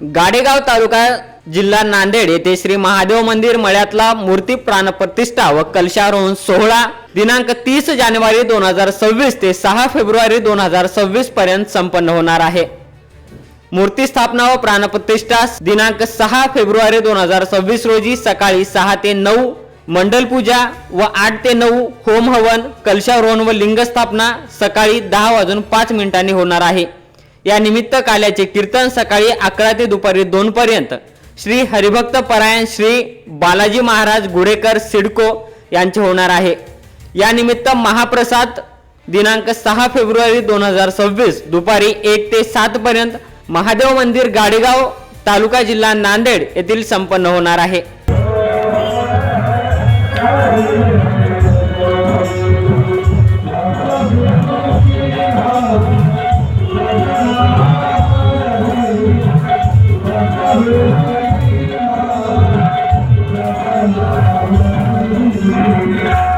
गाडेगाव तालुका जिल्हा नांदेड येथे श्री महादेव मंदिर मळ्यातला मूर्ती प्राणप्रतिष्ठा व कलशारोहण सोहळा दिनांक तीस जानेवारी दोन हजार सव्वीस ते सहा फेब्रुवारी दोन हजार सव्वीस पर्यंत संपन्न होणार आहे. मूर्ती स्थापना व प्राणप्रतिष्ठा दिनांक सहा फेब्रुवारी दोन हजार सव्वीस रोजी सकाळी सहा ते नऊ मंडल पूजा व आठ ते नऊ होम हवन कलशारोहण व लिंग स्थापना सकाळी दहा वाजून पाच मिनिटांनी होणार आहे. या निमित्त काल्याचे कीर्तन सकाळी अकरा ते दुपारी दोन पर्यंत. श्री हरिभक्त परायण श्री बालाजी महाराज गुडेकर सिडको यांचे होणार आहे. या निमित्त महाप्रसाद दिनांक सहा फेब्रुवारी दोन हजार सव्वीस दुपारी एक ते सात पर्यंत महादेव मंदिर गाडेगाव तालुका जिल्हा नांदेड येथील संपन्न होणार आहे.